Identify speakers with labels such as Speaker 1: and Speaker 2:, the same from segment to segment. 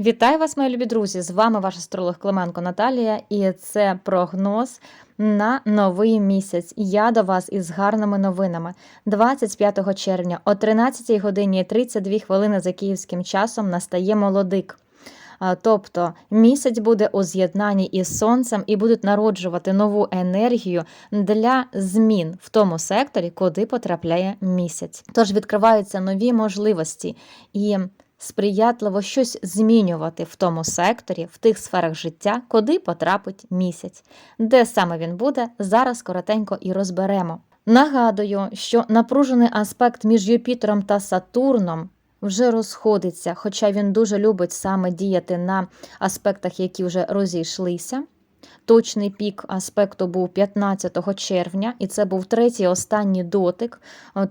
Speaker 1: Вітаю вас, мої любі друзі! З вами ваш астролог Клименко Наталія, і це прогноз на новий місяць. Я до вас із гарними новинами. 25 червня о 13 годині 32 хвилини за київським часом настає молодик. Тобто місяць буде у з'єднанні із сонцем і будуть народжувати нову енергію для змін в тому секторі, куди потрапляє місяць. Тож відкриваються нові можливості і сприятливо щось змінювати в тому секторі, в тих сферах життя, куди потрапить місяць. Де саме він буде, зараз коротенько і розберемо. Нагадую, що напружений аспект між Юпітером та Сатурном вже розходиться, хоча він дуже любить саме діяти на аспектах, які вже розійшлися. Точний пік аспекту був 15 червня, і це був третій останній дотик.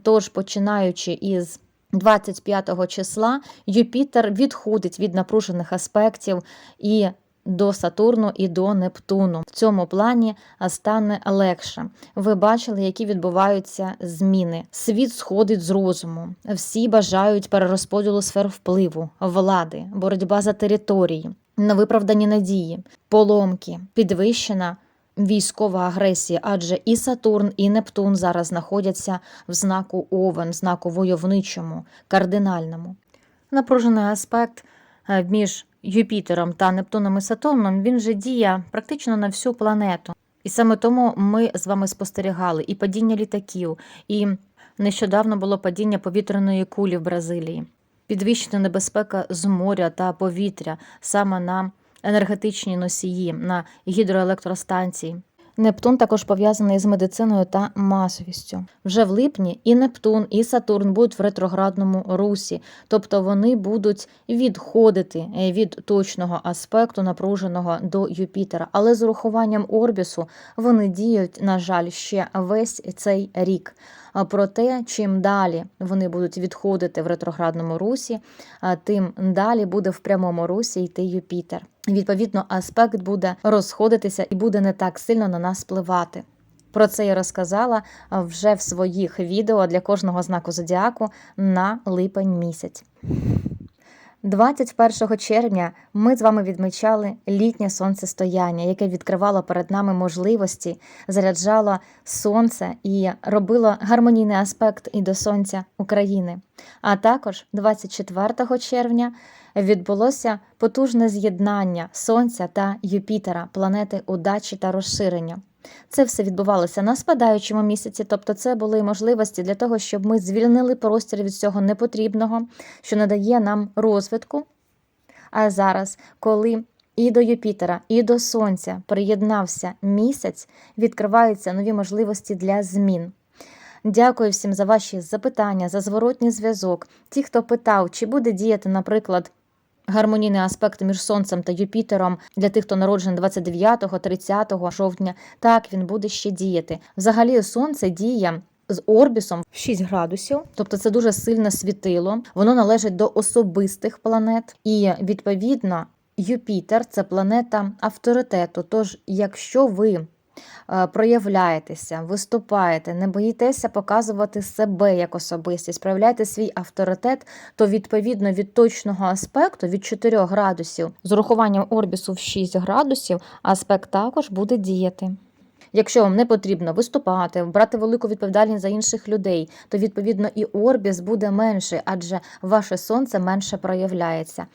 Speaker 1: Тож, починаючи із 25 числа, Юпітер відходить від напружених аспектів і до Сатурну і до Нептуну. В цьому плані стане легше. Ви бачили, які відбуваються зміни. Світ сходить з розуму. Всі бажають перерозподілу сфер впливу, влади, боротьба за території, невиправдані надії, поломки, підвищена. Військова агресія, адже і Сатурн, і Нептун зараз знаходяться в знаку Овен, знаку войовничому, кардинальному. Напружений аспект е, між Юпітером та Нептуном і Сатурном він же діє практично на всю планету. І саме тому ми з вами спостерігали і падіння літаків, і нещодавно було падіння повітряної кулі в Бразилії, підвищена небезпека з моря та повітря саме на енергетичні носії, на гідроелектростанції. Нептун також пов'язаний з медициною та масовістю. Вже в липні і Нептун, і Сатурн будуть в ретроградному русі, тобто вони будуть відходити е, від точного аспекту, напруженого до Юпітера. Але з урахуванням орбісу вони діють, на жаль, ще весь цей рік. А Проте, чим далі вони будуть відходити в ретроградному русі, тим далі буде в прямому русі йти Юпітер. Відповідно, аспект буде розходитися і буде не так сильно на нас впливати. Про це я розказала вже в своїх відео для кожного знаку зодіаку на липень місяць. 21 червня ми з вами відмічали літнє сонцестояння, яке відкривало перед нами можливості, заряджало сонце і робило гармонійний аспект і до сонця України. А також 24 червня відбулося потужне з'єднання Сонця та Юпітера, планети удачі та розширення. Це все відбувалося на спадаючому місяці, тобто це були можливості для того, щоб ми звільнили простір від цього непотрібного, що надає нам розвитку. А зараз, коли і до Юпітера, і до Сонця приєднався місяць, відкриваються нові можливості для змін. Дякую всім за ваші запитання, за зворотній зв'язок. Ті, хто питав, чи буде діяти, наприклад, гармонійний аспект між Сонцем та Юпітером для тих, хто народжений 29-30 жовтня, так він буде ще діяти. Взагалі, сонце діє. З орбісом в 6 градусів, тобто це дуже сильне світило. Воно належить до особистих планет, і відповідно Юпітер це планета авторитету. Тож, якщо ви проявляєтеся, виступаєте, не боїтеся показувати себе як особистість, проявляєте свій авторитет, то відповідно від точного аспекту від 4 градусів з урахуванням орбісу в 6 градусів, аспект також буде діяти. Якщо вам не потрібно виступати, брати велику відповідальність за інших людей, то відповідно і орбіс буде менший, адже ваше сонце менше проявляється.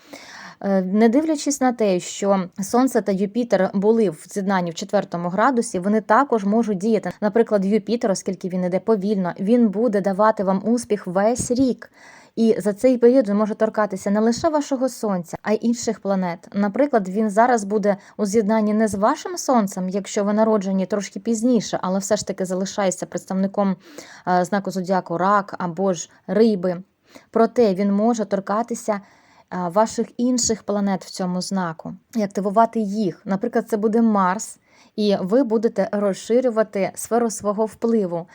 Speaker 1: Е, не дивлячись на те, що Сонце та Юпітер були в з'єднанні в четвертому градусі, вони також можуть діяти. Наприклад, Юпітер, оскільки він іде повільно, він буде давати вам успіх весь рік. І за цей період він може торкатися не лише вашого сонця, а й інших планет. Наприклад, він зараз буде у з'єднанні не з вашим сонцем, якщо ви народжені трошки пізніше, але все ж таки залишається представником е, знаку зодіаку рак або ж риби. Проте він може торкатися ваших інших планет в цьому знаку і активувати їх. Наприклад, це буде Марс. І ви будете розширювати сферу свого впливу,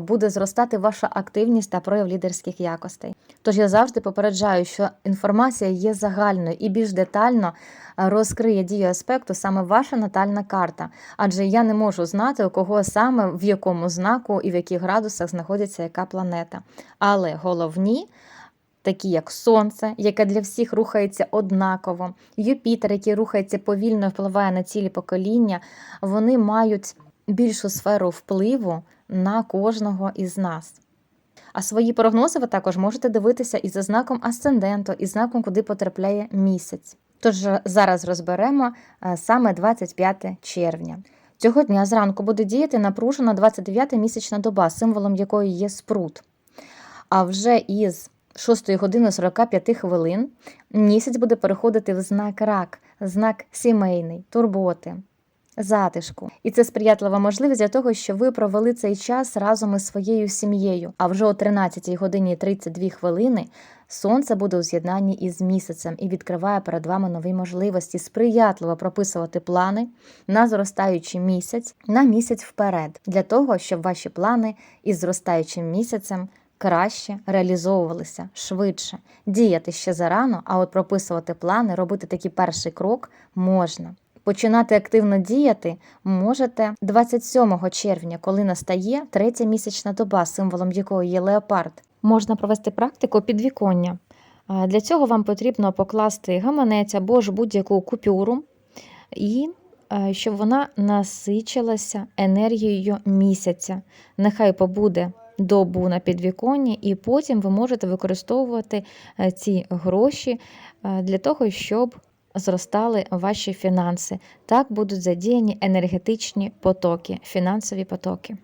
Speaker 1: буде зростати ваша активність та прояв лідерських якостей. Тож я завжди попереджаю, що інформація є загальною і більш детально розкриє дію аспекту саме ваша натальна карта, адже я не можу знати, у кого саме в якому знаку і в яких градусах знаходиться яка планета. Але головні такі як Сонце, яке для всіх рухається однаково, Юпітер, який рухається повільно і впливає на цілі покоління, вони мають більшу сферу впливу на кожного із нас. А свої прогнози ви також можете дивитися і за знаком асценденту, і знаком, куди потрапляє місяць. Тож е, зараз розберемо е, саме 25 червня. Цього дня зранку буде діяти напружена 29-та місячна доба, символом якої є спрут. А вже із 6 години 45 хвилин місяць буде переходити в знак рак, знак сімейний, турботи, затишку. І це сприятлива можливість для того, щоб ви провели цей час разом із своєю сім'єю. А вже о 13 годині 32 хвилини сонце буде у з'єднанні із місяцем і відкриває перед вами нові можливості сприятливо прописувати плани на зростаючий місяць на місяць вперед, для того, щоб ваші плани із зростаючим місяцем. Краще реалізовувалися швидше, діяти ще зарано, а от прописувати плани, робити такий перший крок можна. Починати активно діяти можете 27 червня, коли настає третя місячна доба, символом якої є леопард. Можна провести практику підвіконня. Для цього вам потрібно покласти гаманець або ж будь-яку купюру, і е, щоб вона насичилася енергією місяця. Нехай побуде добу на підвіконні, і потім ви можете використовувати е, ці гроші е, для того, щоб зростали ваші фінанси. Так будуть задіяні енергетичні потоки, фінансові потоки.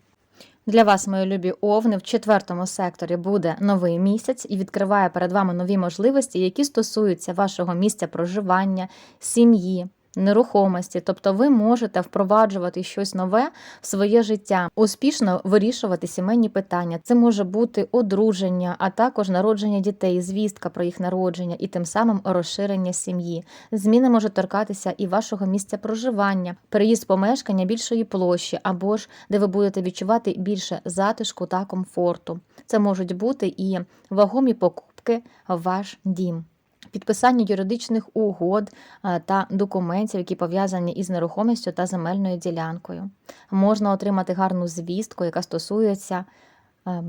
Speaker 1: Для вас, мої любі овни, в четвертому секторі буде новий місяць і відкриває перед вами нові можливості, які стосуються вашого місця проживання, сім'ї, нерухомості. Тобто ви можете впроваджувати щось нове в своє життя, успішно вирішувати сімейні питання. Це може бути одруження, а також народження дітей, звістка про їх народження і тим самим розширення сім'ї. Зміни може торкатися і вашого місця проживання, переїзд помешкання більшої площі, або ж де ви будете відчувати більше затишку та комфорту. Це можуть бути і вагомі покупки в ваш дім. Підписання юридичних угод е, та документів, які пов'язані із нерухомістю та земельною ділянкою. Можна отримати гарну звістку, яка стосується е,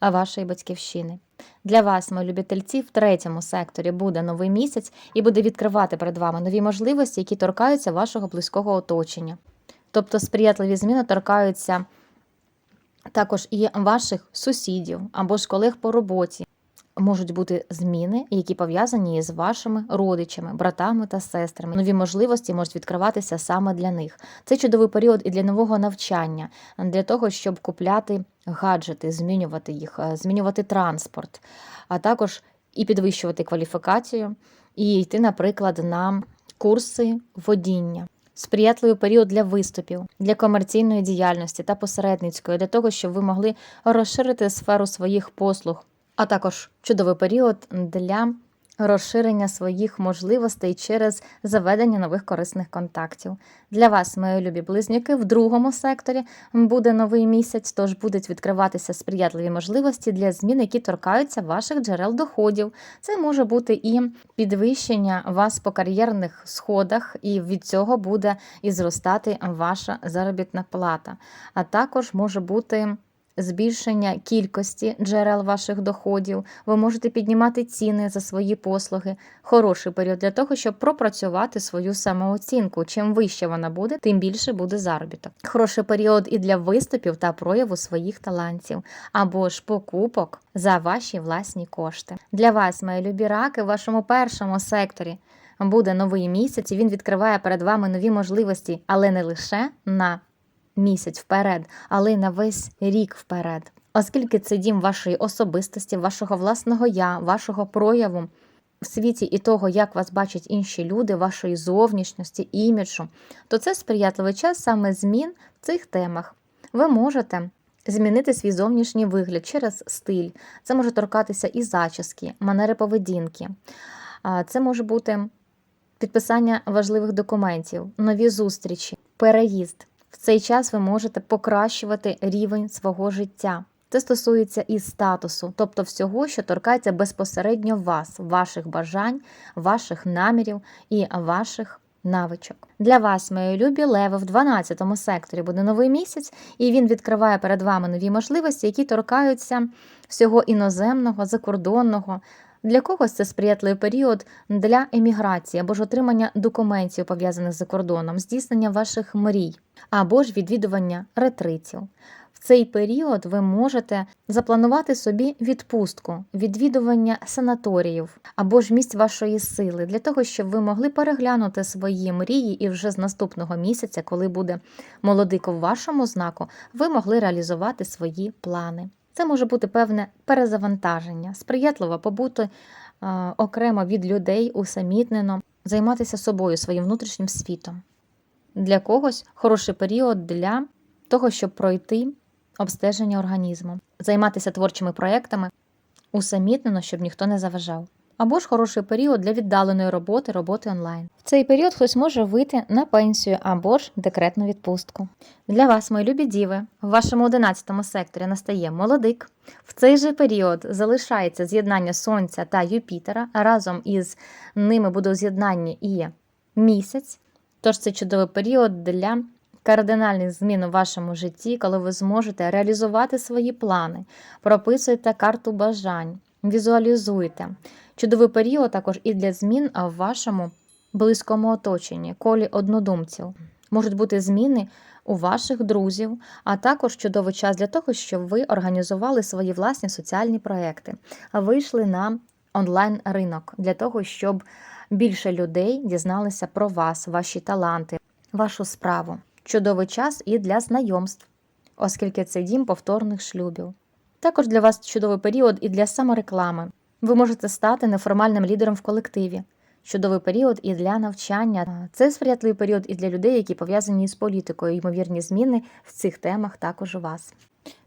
Speaker 1: вашої батьківщини. Для вас, мої любительці, в третьому секторі буде новий місяць і буде відкривати перед вами нові можливості, які торкаються вашого близького оточення. Тобто сприятливі зміни торкаються також і ваших сусідів або ж колег по роботі. Можуть бути зміни, які пов'язані з вашими родичами, братами та сестрами. Нові можливості можуть відкриватися саме для них. Це чудовий період і для нового навчання, для того, щоб купляти гаджети, змінювати їх, е, змінювати транспорт, а також і підвищувати кваліфікацію, і йти, наприклад, на курси водіння. Сприятливий період для виступів, для комерційної діяльності та посередницької, для того, щоб ви могли розширити сферу своїх послуг а також чудовий період для розширення своїх можливостей через заведення нових корисних контактів. Для вас, мої любі близнюки, в другому секторі буде новий місяць, тож будуть відкриватися сприятливі можливості для змін, які торкаються ваших джерел доходів. Це може бути і підвищення вас по кар'єрних сходах, і від цього буде і зростати ваша заробітна плата. А також може бути збільшення кількості джерел ваших доходів, ви можете піднімати ціни за свої послуги. Хороший період для того, щоб пропрацювати свою самооцінку. Чим вище вона буде, тим більше буде заробіток. Хороший період і для виступів та прояву своїх талантів, або ж покупок за ваші власні кошти. Для вас, мої любі раки, в вашому першому секторі. Буде новий місяць, і він відкриває перед вами нові можливості, але не лише на місяць вперед, але й на весь рік вперед. Оскільки це дім вашої особистості, вашого власного я, вашого прояву в світі і того, як вас бачать інші люди, вашої зовнішності, іміджу, то це сприятливий час саме змін в цих темах. Ви можете змінити свій зовнішній вигляд через стиль, це може торкатися і зачіски, манери поведінки. Це може бути підписання важливих документів, нові зустрічі, переїзд. В цей час ви можете покращувати рівень свого життя. Це стосується і статусу, тобто всього, що торкається безпосередньо вас, ваших бажань, ваших намірів і ваших навичок. Для вас, мої любі леви, в 12 секторі буде новий місяць, і він відкриває перед вами нові можливості, які торкаються всього іноземного, закордонного, Для когось це сприятливий період для еміграції або ж отримання документів, пов'язаних за кордоном, здійснення ваших мрій, або ж відвідування ретритів. В цей період ви можете запланувати собі відпустку, відвідування санаторіїв або ж місць вашої сили, для того, щоб ви могли переглянути свої мрії, і вже з наступного місяця, коли буде молодик у вашому знаку, ви могли реалізувати свої плани. Це може бути певне перезавантаження, сприятливо побути е, окремо від людей, усамітнено, займатися собою, своїм внутрішнім світом. Для когось хороший період для того, щоб пройти обстеження організму, займатися творчими проектами усамітнено, щоб ніхто не заважав. Або ж хороший період для віддаленої роботи, роботи онлайн. В цей період хтось може вийти на пенсію або ж декретну відпустку. Для вас, мої любі діви, в вашому 11 секторі настає молодик. В цей же період залишається з'єднання Сонця та Юпітера. Разом із ними буде у з'єднанні і місяць. Тож це чудовий період для кардинальних змін у вашому житті, коли ви зможете реалізувати свої плани, прописуйте карту бажань, візуалізуйте. Чудовий період також і для змін в вашому близькому оточенні, колі однодумців. Можуть бути зміни у ваших друзів, а також чудовий час для того, щоб ви організували свої власні соціальні проекти, вийшли на онлайн ринок для того, щоб більше людей дізналися про вас, ваші таланти, вашу справу. Чудовий час і для знайомств, оскільки це дім повторних шлюбів. Також для вас чудовий період і для самореклами. Ви можете стати неформальним лідером в колективі. Чудовий період і для навчання. Це сприятливий період і для людей, які пов'язані з політикою. Ймовірні зміни в цих темах також у вас.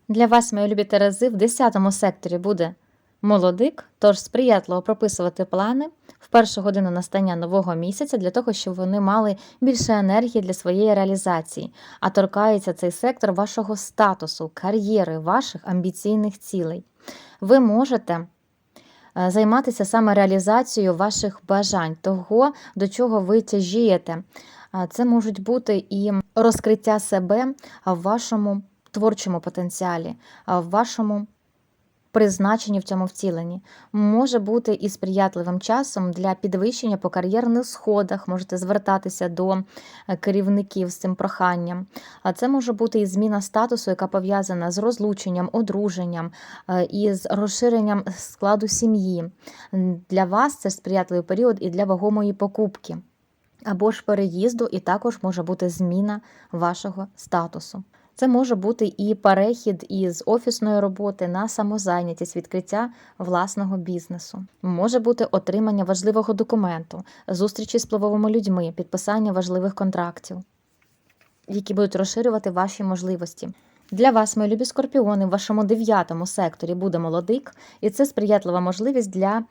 Speaker 1: Для вас, мої любі Терези, в 10 секторі буде молодик, тож сприятливо прописувати плани в першу годину настання нового місяця для того, щоб вони мали більше енергії для своєї реалізації, а торкається цей сектор вашого статусу, кар'єри, ваших амбіційних цілей. Ви можете е, займатися саме реалізацією ваших бажань, того, до чого ви тяжієте. Це можуть бути і розкриття себе в вашому творчому потенціалі, в вашому призначені в цьому втіленні, може бути і сприятливим часом для підвищення по кар'єрних сходах, можете звертатися до е, керівників з цим проханням. А це може бути і зміна статусу, яка пов'язана з розлученням, одруженням е, і з розширенням складу сім'ї. Для вас це сприятливий період і для вагомої покупки. Або ж переїзду, і також може бути зміна вашого статусу. Це може бути і перехід із офісної роботи на самозайнятість, відкриття власного бізнесу. Може бути отримання важливого документу, зустрічі з впливовими людьми, підписання важливих контрактів, які будуть розширювати ваші можливості. Для вас, мої любі скорпіони, в вашому дев'ятому секторі буде молодик, і це сприятлива можливість для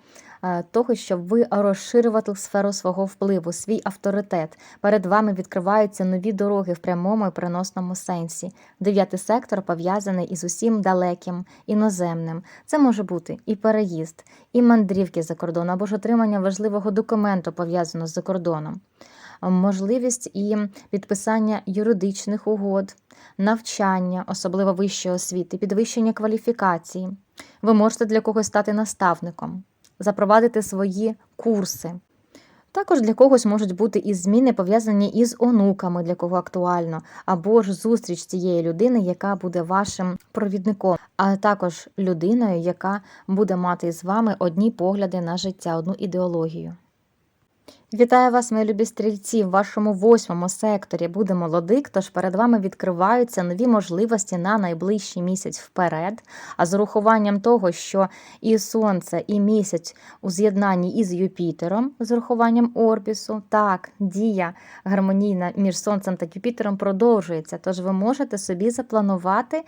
Speaker 1: е, того, щоб ви розширювали сферу свого впливу, свій авторитет. Перед вами відкриваються нові дороги в прямому і переносному сенсі. Дев'ятий сектор пов'язаний із усім далеким, іноземним. Це може бути і переїзд, і мандрівки за кордон, або ж отримання важливого документу пов'язаного з закордоном. Можливість і підписання юридичних угод, навчання, особливо вищої освіти, підвищення кваліфікації. Ви можете для когось стати наставником, запровадити свої курси. Також для когось можуть бути і зміни пов'язані із онуками, для кого актуально, або ж зустріч цієї людини, яка буде вашим провідником, а також людиною, яка буде мати з вами одні погляди на життя, одну ідеологію. Вітаю вас, мої любі стрільці! В вашому восьмому секторі буде молодик, тож перед вами відкриваються нові можливості на найближчий місяць вперед. А з урахуванням того, що і сонце, і місяць у з'єднанні із Юпітером, з урахуванням Орбісу, так, дія гармонійна між сонцем та Юпітером продовжується. Тож ви можете собі запланувати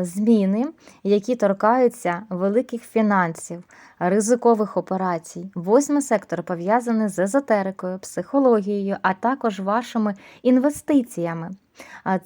Speaker 1: зміни, які торкаються великих фінансів, ризикових операцій. Восьмий сектор пов'язаний з езотерикою, психологією, а також вашими інвестиціями.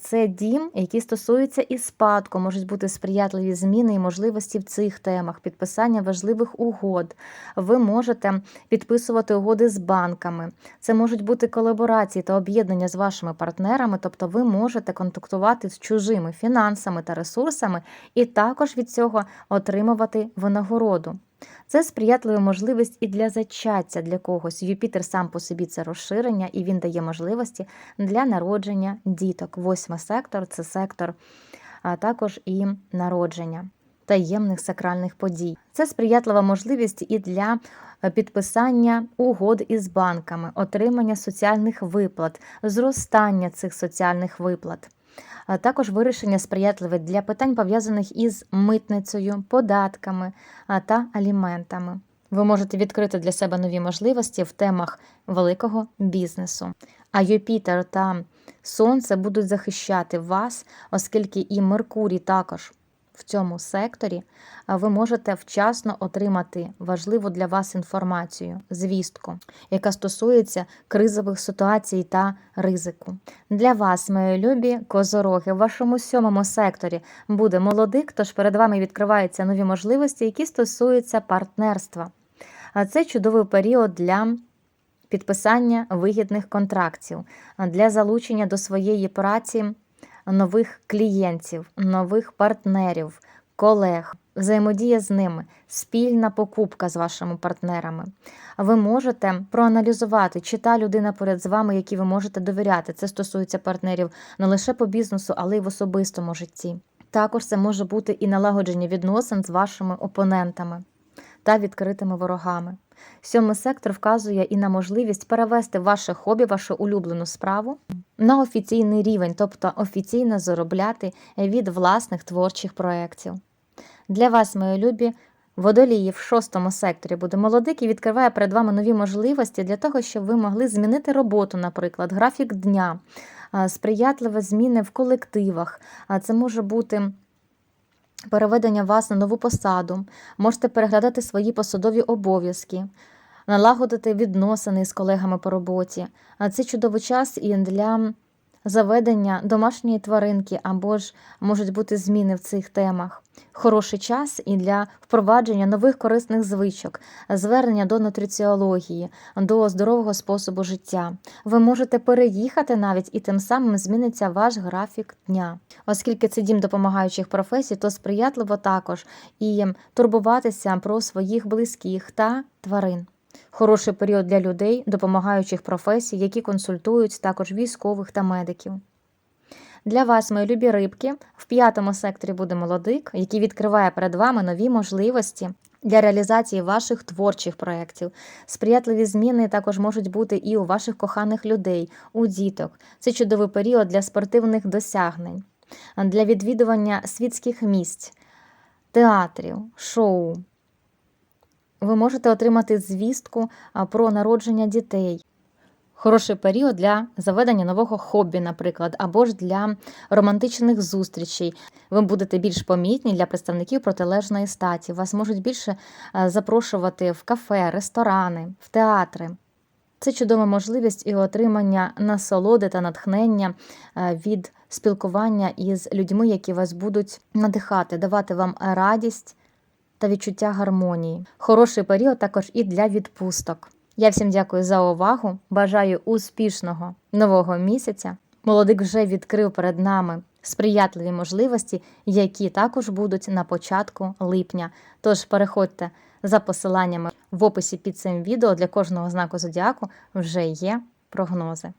Speaker 1: Це дім, який стосується і спадку, можуть бути сприятливі зміни і можливості в цих темах, підписання важливих угод. Ви можете підписувати угоди з банками. Це можуть бути колаборації та об'єднання з вашими партнерами, тобто ви можете контактувати з чужими фінансами та ресурсами, і також від цього отримувати винагороду. Це сприятлива можливість і для зачаття для когось. Юпітер сам по собі це розширення, і він дає можливості для народження діток. Восьмий сектор це сектор, а також і народження таємних сакральних подій. Це сприятлива можливість і для е, підписання угод із банками, отримання соціальних виплат, зростання цих соціальних виплат. Також вирішення сприятливе для питань, пов'язаних із митницею, податками та аліментами. Ви можете відкрити для себе нові можливості в темах великого бізнесу. А Юпітер та Сонце будуть захищати вас, оскільки і Меркурій також в цьому секторі, ви можете вчасно отримати важливу для вас інформацію, звістку, яка стосується кризових ситуацій та ризику. Для вас, мої любі козороги, в вашому сьомому секторі буде молодик, тож перед вами відкриваються нові можливості, які стосуються партнерства. А це чудовий період для підписання вигідних контрактів, для залучення до своєї праці нових клієнтів, нових партнерів, колег, взаємодія з ними, спільна покупка з вашими партнерами. Ви можете проаналізувати, чи та людина поряд з вами, якій ви можете довіряти. Це стосується партнерів не лише по бізнесу, але й в особистому житті. Також це може бути і налагодження відносин з вашими опонентами та відкритими ворогами. Сьомий сектор вказує і на можливість перевести ваше хобі, вашу улюблену справу на офіційний рівень, тобто офіційно заробляти від власних творчих проєктів. Для вас, мої любі, водолії в шостому секторі буде молодик і відкриває перед вами нові можливості для того, щоб ви могли змінити роботу, наприклад, графік дня, сприятливі зміни в колективах. Це може бути переведення вас на нову посаду, можете переглядати свої посадові обов'язки, налагодити відносини з колегами по роботі. А це чудовий час і для заведення домашньої тваринки або ж можуть бути зміни в цих темах. Хороший час і для впровадження нових корисних звичок, звернення до нутриціології, до здорового способу життя. Ви можете переїхати навіть і тим самим зміниться ваш графік дня. Оскільки це дім допомагаючих професій, то сприятливо також і турбуватися про своїх близьких та тварин. Хороший період для людей, допомагаючих професій, які консультують також військових та медиків. Для вас, мої любі рибки, в п'ятому секторі буде молодик, який відкриває перед вами нові можливості для реалізації ваших творчих проєктів. Сприятливі зміни також можуть бути і у ваших коханих людей, у діток. Це чудовий період для спортивних досягнень, для відвідування світських місць, театрів, шоу. Ви можете отримати звістку про народження дітей. Хороший період для заведення нового хобі, наприклад, або ж для романтичних зустрічей. Ви будете більш помітні для представників протилежної статі. Вас можуть більше запрошувати в кафе, ресторани, в театри. Це чудова можливість і отримання насолоди та натхнення від спілкування із людьми, які вас будуть надихати, давати вам радість та відчуття гармонії. Хороший період також і для відпусток. Я всім дякую за увагу. Бажаю успішного нового місяця. Молодик вже відкрив перед нами сприятливі можливості, які також будуть на початку липня. Тож переходьте за посиланнями в описі під цим відео для кожного знаку зодіаку вже є прогнози.